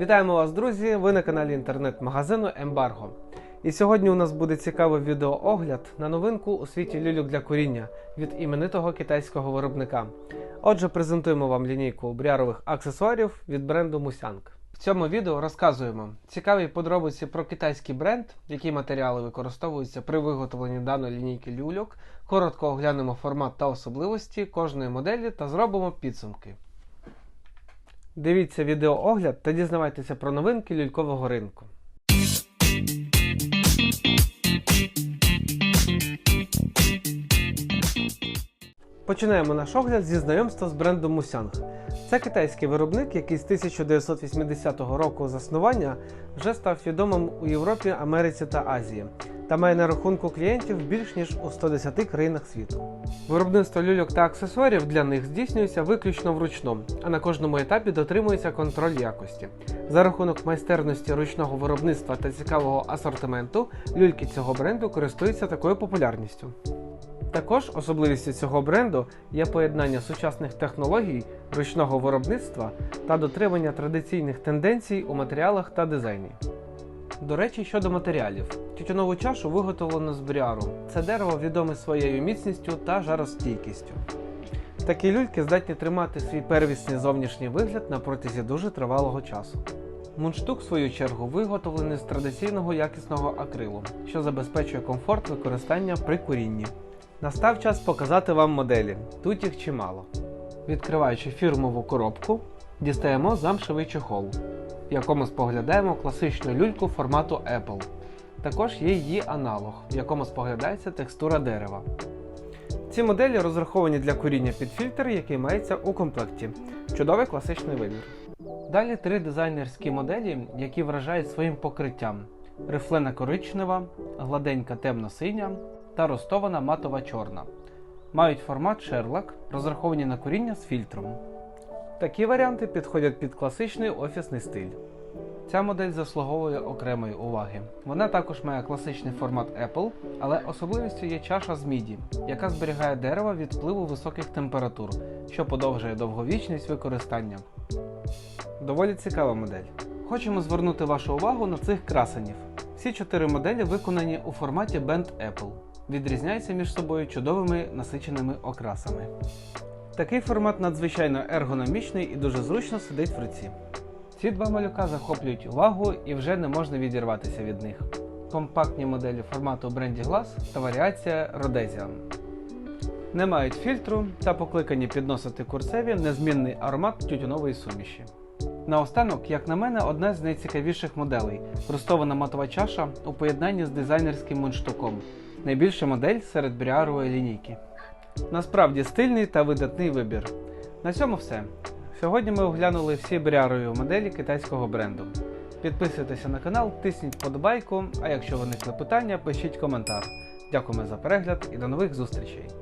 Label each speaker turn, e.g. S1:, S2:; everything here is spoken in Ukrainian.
S1: Вітаємо вас, друзі! Ви на каналі інтернет-магазину Ембарго. І сьогодні у нас буде цікавий відеоогляд на новинку у світі люлюк для куріння від іменитого китайського виробника. Отже, презентуємо вам лінійку брярових аксесуарів від бренду Мусянг. В цьому відео розказуємо цікаві подробиці про китайський бренд, які матеріали використовуються при виготовленні даної лінійки люльок, коротко оглянемо формат та особливості кожної моделі та зробимо підсумки. Дивіться відеоогляд та дізнавайтеся про новинки люлькового ринку. Починаємо наш огляд зі знайомства з брендом Мусянг. Це китайський виробник, який з 1980 року заснування вже став відомим у Європі, Америці та Азії та має на рахунку клієнтів більш ніж у 110 країнах світу. Виробництво люльок та аксесуарів для них здійснюється виключно вручну, а на кожному етапі дотримується контроль якості. За рахунок майстерності ручного виробництва та цікавого асортименту, люльки цього бренду користуються такою популярністю. Також особливістю цього бренду є поєднання сучасних технологій, ручного виробництва та дотримання традиційних тенденцій у матеріалах та дизайні. До речі, щодо матеріалів, тютюнову чашу виготовлено з бріару. Це дерево відоме своєю міцністю та жаростійкістю. Такі люльки здатні тримати свій первісний зовнішній вигляд на протязі дуже тривалого часу. Мундштук, в свою чергу, виготовлений з традиційного якісного акрилу, що забезпечує комфорт використання при курінні. Настав час показати вам моделі. Тут їх чимало. Відкриваючи фірмову коробку, дістаємо замшевий чехол, в якому споглядаємо класичну люльку формату Apple. Також є її аналог, в якому споглядається текстура дерева. Ці моделі розраховані для куріння під фільтр, який мається у комплекті. Чудовий класичний вибір. Далі три дизайнерські моделі, які вражають своїм покриттям: рифлена коричнева, гладенька темно-синя та ростована матова чорна. Мають формат Sherlock, розраховані на коріння з фільтром. Такі варіанти підходять під класичний офісний стиль. Ця модель заслуговує окремої уваги. Вона також має класичний формат Apple, але особливістю є чаша з міді, яка зберігає дерево від впливу високих температур, що подовжує довговічність використання. Доволі цікава модель. Хочемо звернути вашу увагу на цих красенів. Всі чотири моделі виконані у форматі Band Apple, відрізняються між собою чудовими насиченими окрасами. Такий формат надзвичайно ергономічний і дуже зручно сидить в руці. Ці два малюка захоплюють увагу і вже не можна відірватися від них. Компактні моделі формату Brandy Glass та варіація Rhodesian. Не мають фільтру та покликані підносити курсеві незмінний аромат тютюнової суміші. Наостанок, як на мене, одна з найцікавіших моделей ростована матова чаша у поєднанні з дизайнерським мундштуком. Найбільша модель серед бріарової лінійки. Насправді стильний та видатний вибір. На цьому все. Сьогодні ми оглянули всі брярові моделі китайського бренду. Підписуйтеся на канал, тисніть вподобайку, а якщо виникли питання, пишіть коментар. Дякуємо за перегляд і до нових зустрічей!